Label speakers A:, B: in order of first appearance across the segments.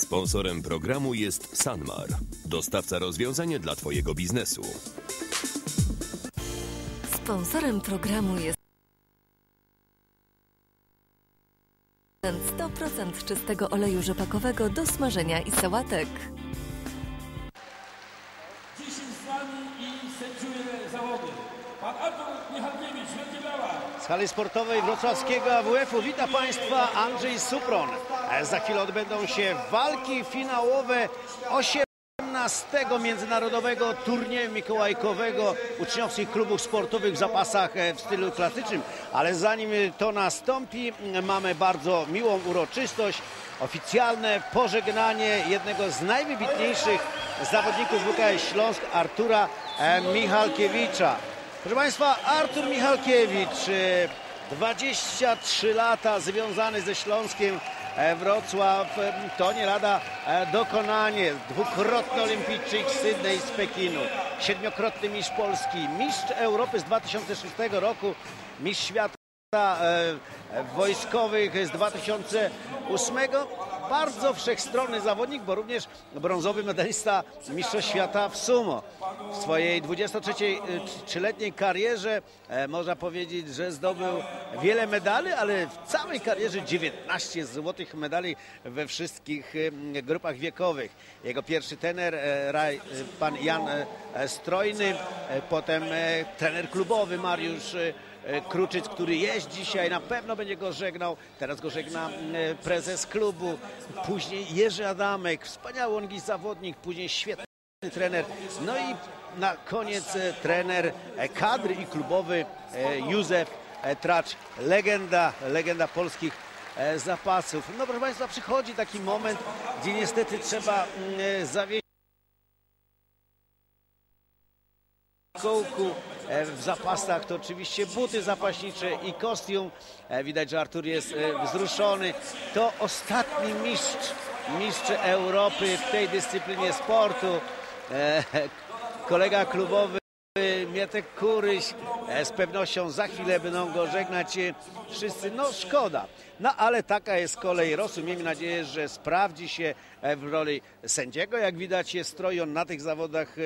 A: Sponsorem programu jest Sanmar, dostawca rozwiązania dla Twojego biznesu.
B: Sponsorem programu jest 100% czystego oleju rzepakowego do smażenia i sałatek.
C: Dziś z nami i sędziuje zawody. Pan Artur Michalkiewicz, Wielkie Brawa.
D: Z hali sportowej wrocławskiego AWF-u wita Państwa Andrzej Supron. E, Za chwilę odbędą się walki finałowe 18 międzynarodowego turnieju mikołajkowego uczniowskich klubów sportowych w zapasach e, w stylu klasycznym. Ale zanim to nastąpi, mamy bardzo miłą uroczystość. Oficjalne pożegnanie jednego z najwybitniejszych zawodników WKS Śląsk, Artura e, Michalkiewicza. Proszę Państwa, Artur Michalkiewicz, e, 23 lata związany ze Śląskiem e, Wrocław, e, to nie lada e, dokonanie. Dwukrotny olimpijczyk z Sydney z Pekinu, siedmiokrotny mistrz Polski, mistrz Europy z 2006 roku, mistrz świata e, e, wojskowych z 2008. Bardzo wszechstronny zawodnik, bo również brązowy medalista Mistrzostw Świata w sumo. W swojej 23-letniej karierze e, można powiedzieć, że zdobył wiele medali, ale w całej karierze 19 złotych medali we wszystkich e, grupach wiekowych. Jego pierwszy trener, e, e, pan Jan e, Strojny, potem trener klubowy Mariusz Kruczyc, który jest dzisiaj, na pewno będzie go żegnał. Teraz go żegna e, prezes klubu. Później Jerzy Adamek, wspaniały on zawodnik, później świetny trener. No i na koniec e, trener e, kadry i klubowy e, Józef e, Tracz. Legenda, legenda polskich e, zapasów. No proszę Państwa, przychodzi taki moment, gdzie niestety trzeba e, zawieść kołku e, w zapasach to oczywiście buty zapaśnicze i kostium. E, Widać, że Artur jest e, wzruszony. To ostatni mistrz, mistrz Europy w tej dyscyplinie sportu. Kolega klubowy Mietek Kuryś e, z pewnością za chwilę będą go żegnać e, wszyscy. No szkoda. No ale taka jest kolej Rosu. Miejmy nadzieję, że sprawdzi się e, w roli sędziego. Jak widać jest stroj, on na tych zawodach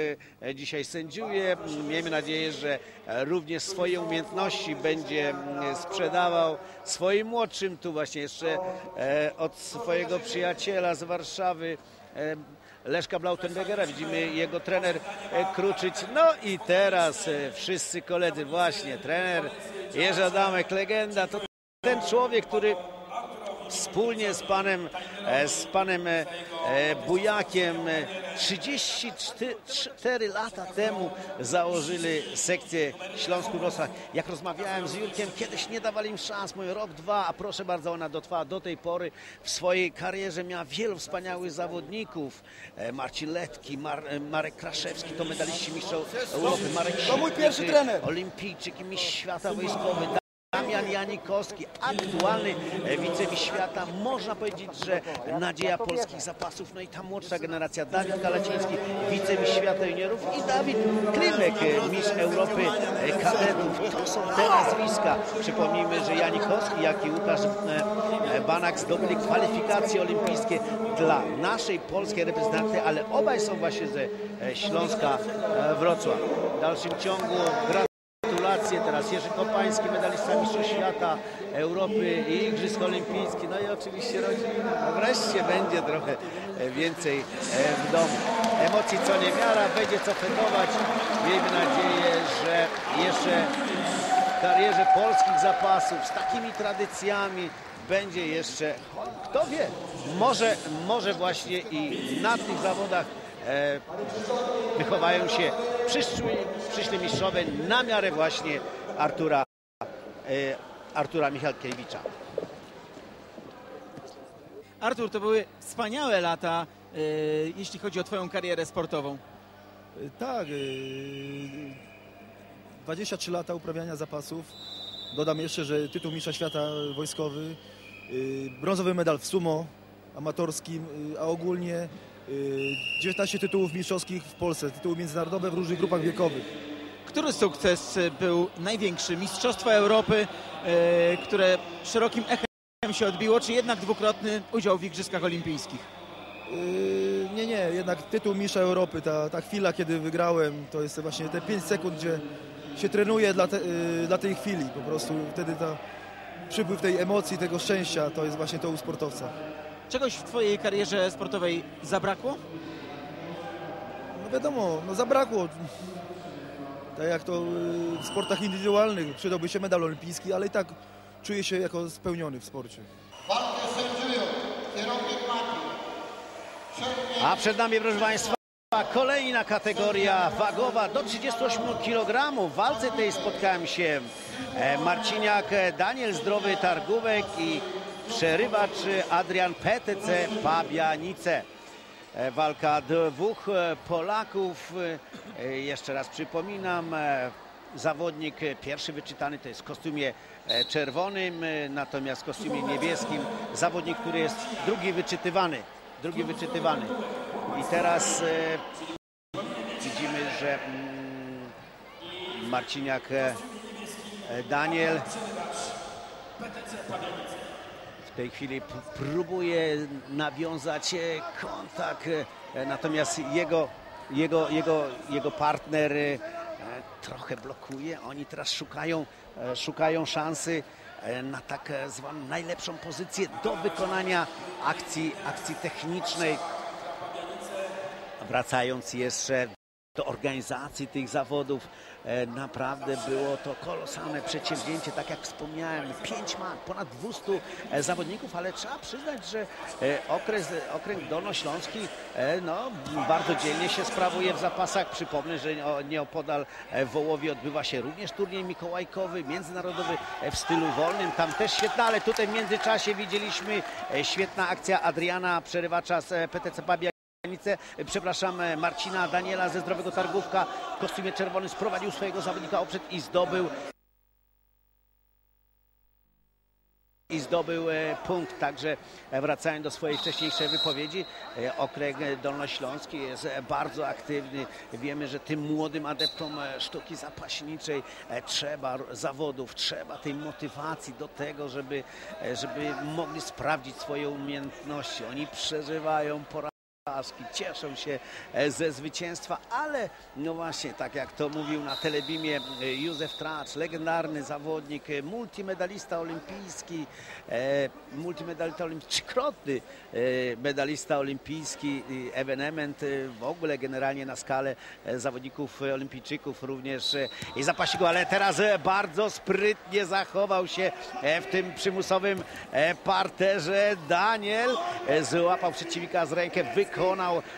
D: dzisiaj sędziuje. Miejmy nadzieję, że również swoje umiejętności będzie mm, sprzedawał swoim młodszym. Tu właśnie jeszcze od swojego przyjaciela z Warszawy Leszka Blautenbergera, widzimy jego trener e, Kruczyć. No i teraz e, wszyscy koledzy, właśnie trener Jerzy Adamek, legenda, to ten człowiek, który wspólnie z panem, e, z panem Bujakiem 34 lata temu założyli sekcję Śląsku Wrocław. Jak rozmawiałem z Jurkiem, kiedyś nie dawali im szans, mówię rok, dwa, a proszę bardzo, ona dotrwała do tej pory. W swojej karierze miała wielu wspaniałych zawodników. E, Marcin Letki, Mar, e, Marek Kraszewski, to medaliści mistrzów Europy. Marek
E: To mój pierwszy trener.
D: Olimpijczyk i mistrz świata wojskowy. Damian Janikowski, aktualny e, wicemistrz świata. Można powiedzieć, że nadzieja polskich zapasów. No i ta młodsza generacja, Dawid Kalaciński, wicemistrz świata juniorów i Dawid Klimek, e, mistrz Europy e, kadetów. To są te nazwiska. Przypomnijmy, że Janikowski, jak i Łukasz Banak zdobyli kwalifikacje olimpijskie dla naszej polskiej reprezentacji, ale obaj są właśnie ze Śląska Wrocław. W dalszym ciągu gra Gratulacje teraz Jerzy Kopański, medalista Mistrzostw Świata, Europy i Igrzysk Olimpijskich, no i oczywiście rodzina. No wreszcie będzie trochę e, więcej e, w domu. Emocji co niemiara, będzie co fetować. Miejmy nadzieję, że jeszcze w karierze polskich zapasów z takimi tradycjami będzie jeszcze, kto wie, może, może właśnie i na tych zawodach wychowają się przyszli, przyszli mistrzowie na miarę właśnie Artura, e, Artura Michalkiewicza.
F: Artur, to były wspaniałe lata, e, jeśli chodzi o Twoją karierę sportową.
E: Tak, yy, 23 lata uprawiania zapasów. Dodam jeszcze, że tytuł mistrza świata wojskowy, brązowy medal w sumo amatorskim, a ogólnie 19 tytułów mistrzowskich w Polsce, tytuły międzynarodowe w różnych grupach wiekowych.
F: Który sukces był największy? Mistrzostwa Europy, e, które szerokim echem się odbiło, czy jednak dwukrotny udział w Igrzyskach Olimpijskich?
E: Yy, nie, nie, jednak tytuł mistrza Europy, ta, ta chwila, kiedy wygrałem, to jest właśnie te 5 sekund, gdzie się trenuje dla, te, dla tej chwili. Po prostu wtedy ta przypływ tej emocji, tego szczęścia, to jest właśnie to u sportowca.
F: Czegoś w twojej karierze sportowej zabrakło?
E: No wiadomo, no zabrakło. Tak jak to yy, w sportach indywidualnych przydałby się medal olimpijski, ale i tak czuję się jako spełniony w sporcie.
G: Walkę sędziują kierownik.
D: A przed nami, proszę Państwa, kolejna kategoria wagowa do 38 kg. W walce tej spotkałem się e, Marciniak e, Daniel Zdrowy Targówek i przerywacz Adrian PTC Pabianice. E, Walka dwóch e, Polaków. E, Jeszcze raz przypominam, zawodnik pierwszy wyczytany to jest w kostiumie czerwonym, natomiast w kostiumie niebieskim zawodnik, który jest drugi wyczytywany. Drugi wyczytywany. I teraz widzimy, że mm, Marciniak Daniel w tej chwili próbuje nawiązać e, kontakt, e, natomiast jego, jego, jego, jego partner e, trochę blokuje. Oni teraz szukają, szukają szansy na tak zwaną najlepszą pozycję do wykonania akcji, akcji technicznej. Wracając jeszcze do organizacji tych zawodów, e, naprawdę było to kolosalne przedsięwzięcie, tak jak wspomniałem, pięć man, ponad 200 e, zawodników, ale trzeba przyznać, że e, okres, okręg dolnośląski no, bardzo dzielnie się sprawuje w zapasach. Przypomnę, że nieopodal w Wołowie odbywa się również turniej mikołajkowy, międzynarodowy w stylu wolnym, tam też świetna, ale tutaj w międzyczasie widzieliśmy świetna akcja Adriana, przerywacza z PTC Babia Granicę, przepraszam, e, Marcina Daniela ze Zdrowego Targówka w kostiumie czerwonym sprowadził swojego zawodnika oprzed i zdobył i zdobył e, punkt. Także e, wracając do swojej wcześniejszej wypowiedzi, okręg dolnośląski jest bardzo aktywny. Wiemy, że tym młodym adeptom sztuki zapaśniczej trzeba zawodów, trzeba tej motywacji do tego, żeby, żeby mogli sprawdzić swoje umiejętności. Oni przeżywają porażki cieszą się e, ze zwycięstwa, ale no właśnie, tak jak to mówił na telebimie e, Józef Tracz, legendarny zawodnik, e, multimedalista olimpijski, multimedalista olimpijski, trzykrotny medalista olimpijski, ewenement w ogóle generalnie na skalę zawodników olimpijczyków również i zapaściku, ale teraz bardzo sprytnie zachował się w tym przymusowym parterze. Daniel złapał przeciwnika z rękę, wykonał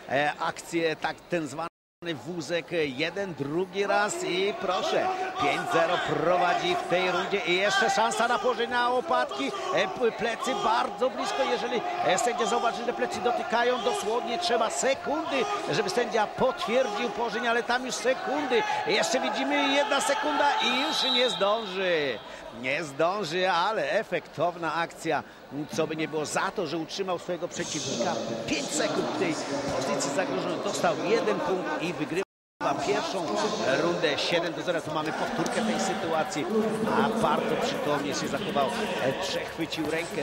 D: e, akcję, tak ten zwany wózek e, jeden, drugi raz i proszę, 5-0 prowadzi w tej rundzie i jeszcze szansa na położenie na łopatki, E, plecy bardzo blisko, jeżeli sędzia zauważy, że plecy dotykają, dosłownie trzeba sekundy, żeby sędzia potwierdził położenie, ale tam już sekundy, jeszcze widzimy jedna sekunda i już nie zdąży, nie zdąży, ale efektowna akcja, co by nie było za to, że utrzymał swojego przeciwnika 5 sekund w tej pozycji zagrożonej, dostał jeden punkt i wygrywa pierwszą rundę 7 do 0. Tu mamy powtórkę tej sytuacji, a bardzo przytomnie się zachował. E, Przechwycił rękę,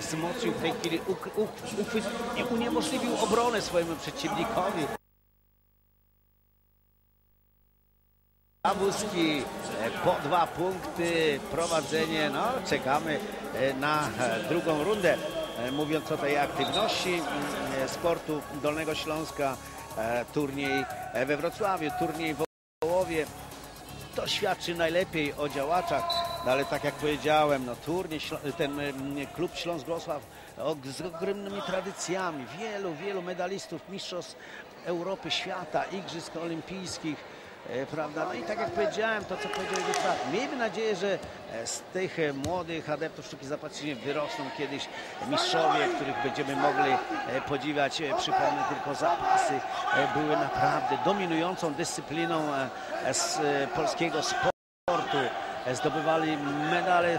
D: wzmocnił w tej chwili, uk- uchwyt, nie- uniemożliwił obronę swojemu przeciwnikowi. Babuski e, po dwa punkty, prowadzenie, no czekamy e, na e, drugą rundę. Mówiąc o tej aktywności sportu Dolnego Śląska, turniej we Wrocławiu, turniej w Wołowie, to świadczy najlepiej o działaczach, no ale tak jak powiedziałem, no turniej, ten klub Śląsk Wrocław z ogromnymi tradycjami, wielu, wielu medalistów, mistrzostw Europy, świata, igrzysk olimpijskich, prawda? No i tak jak powiedziałem, to co powiedział Józef, miejmy nadzieję, że e, z tych e, młodych adeptów sztuki zapatrzenia wyrosną kiedyś mistrzowie, których będziemy mogli e, podziwiać. E, Przypomnę tylko zapasy e, były naprawdę dominującą dyscypliną e, e, z e, polskiego sportu. E, Zdobywali medale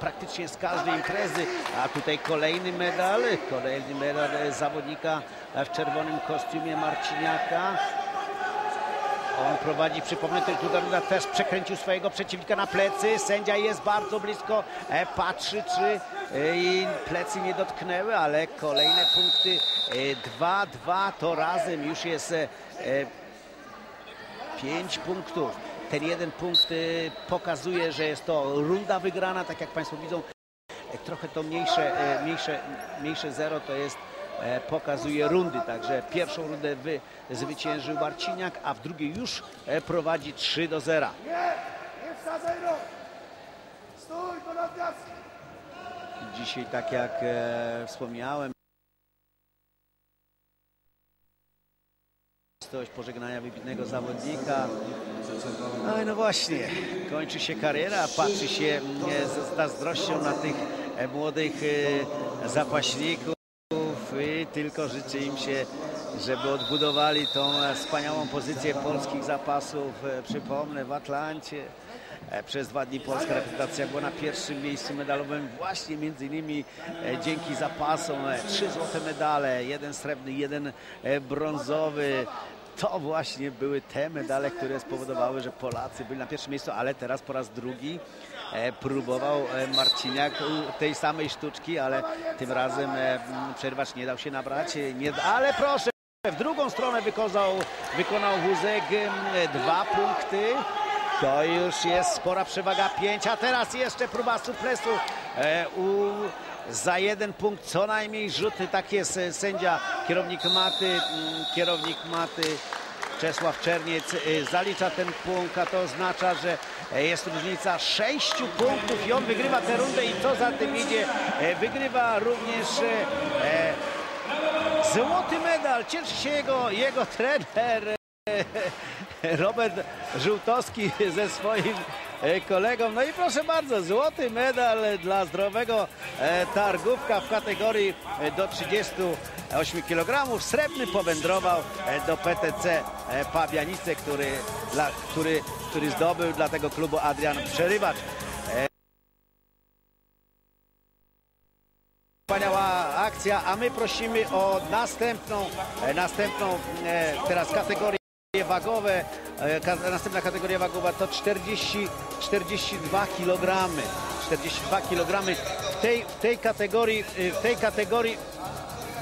D: praktycznie z każdej imprezy, a tutaj kolejny medal, kolejny medal e, zawodnika e, w czerwonym kostiumie Marciniaka. On prowadzi, przypomnę, ten Duda też przekręcił swojego przeciwnika na plecy. Sędzia jest bardzo blisko, e, patrzy, czy e, i plecy nie dotknęły, ale kolejne punkty 2-2 to razem już jest e, e, 5 punktów. Ten jeden punkt e, pokazuje, że jest to runda wygrana, tak jak Państwo widzą. E, Trochę to mniejsze, e, mniejsze, mniejsze zero to jest e, pokazuje rundy, także pierwszą rundę wy, zwyciężył Marciniak, a w drugiej już e, prowadzi 3 do 0. Dzisiaj, tak jak e, wspomniałem, pożegnania wybitnego zawodnika. No, no właśnie, kończy się kariera, patrzy się mm, z zazdrością na tych e, młodych e, zapaśników tylko życzy im się, żeby odbudowali tą e, wspaniałą pozycję polskich zapasów. E, Przypomnę, w Atlancie e, przez dwa dni polska reprezentacja była na pierwszym miejscu medalowym właśnie między innymi dzięki zapasom. Trzy złote medale, jeden srebrny, jeden brązowy. To właśnie były te medale, które spowodowały, że Polacy byli na pierwszym miejscu, ale teraz po raz drugi próbował e, Marciniak tej samej sztuczki, ale tym razem e, przerwać nie dał się nabrać. e, Nie, ale proszę, w drugą stronę wykonał, wykonał wózek dwa punkty. To już jest spora przewaga 5, a teraz jeszcze próba suplesu e, u, za jeden punkt, co najmniej rzuty. Tak jest e, sędzia, kierownik maty, kierownik maty Czesław Czerniec e, zalicza ten punkt, a to oznacza, że e, jest różnica 6 punktów i on wygrywa tę rundę i co za tym idzie, e, wygrywa również e, złoty medal. Cieszy się jego, jego trener. Robert Żółtowski ze swoim e, kolegą. No i proszę bardzo, złoty medal dla zdrowego e, targówka w kategorii e, do 38 kg. Srebrny powędrował do PTC Pabianice, który, dla, który, który zdobył dla tego klubu Adrian Przerywacz. Wspaniała akcja, a my prosimy o następną, następną teraz kategorię wagowe. E, Następna kategoria wagowa to 40, 42 kg. 42 kg. W tej, w tej kategorii, e, w tej kategorii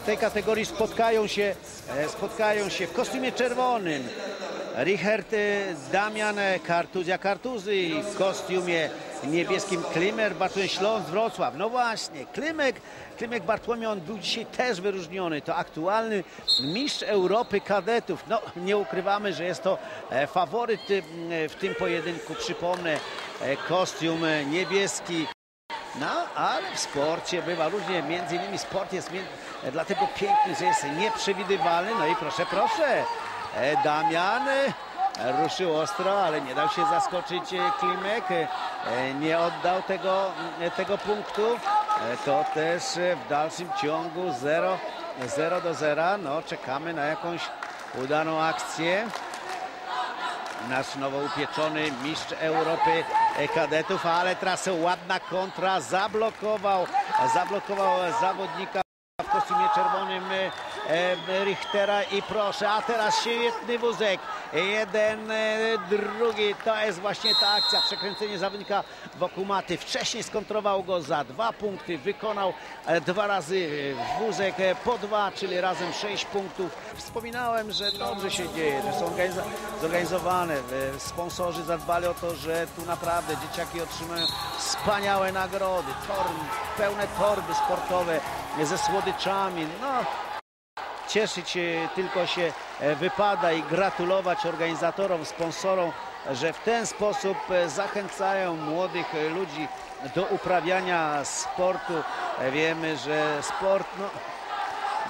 D: w tej kategorii spotkają się, e, spotkają się w kostiumie czerwonym Richard e, Damian Kartuzja Kartuzy w kostiumie niebieskim Klimer Bartłomiej Śląsk Wrocław. No właśnie, Klimek, Klimek Bartłomiej, on był dzisiaj też wyróżniony. To aktualny mistrz Europy kadetów. No nie ukrywamy, że jest to e, faworyt e, w tym pojedynku. Przypomnę, e, kostium niebieski. No, ale w sporcie bywa różnie, między innymi sport jest dlatego piękny, że jest nieprzewidywalny. No i proszę, proszę, Damian ruszył ostro, ale nie dał się zaskoczyć e, Klimek, e, nie oddał tego, e, tego punktu. To też w dalszym ciągu 0, 0 do 0. No, czekamy na jakąś udaną akcję nasz nowo upieczony mistrz Europy kadetów, ale teraz ładna kontra, zablokował, zablokował zawodnika w kostiumie czerwonym Richtera i proszę, a teraz świetny wózek, jeden, e, drugi, to jest właśnie ta akcja, przekręcenie zawodnika wokół maty, wcześniej skontrował go za dwa punkty, wykonał e, dwa razy wózek e, po dwa, czyli razem sześć punktów. Wspominałem, że dobrze się dzieje, że są zorganizowane, sponsorzy zadbali o to, że tu naprawdę dzieciaki otrzymają wspaniałe nagrody, torby, pełne torby sportowe ze słodyczami, no cieszyć się tylko się e, wypada i gratulować organizatorom, sponsorom, że w ten sposób e, zachęcają młodych e, ludzi do uprawiania sportu. E, Wiemy, że sport, no,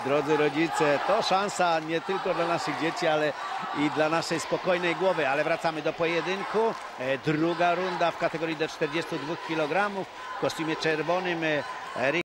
D: drodzy rodzice, to szansa nie tylko dla naszych dzieci, ale i dla naszej spokojnej głowy. Ale wracamy do pojedynku. E, Druga runda w kategorii do 42 kg w kostiumie czerwonym. e,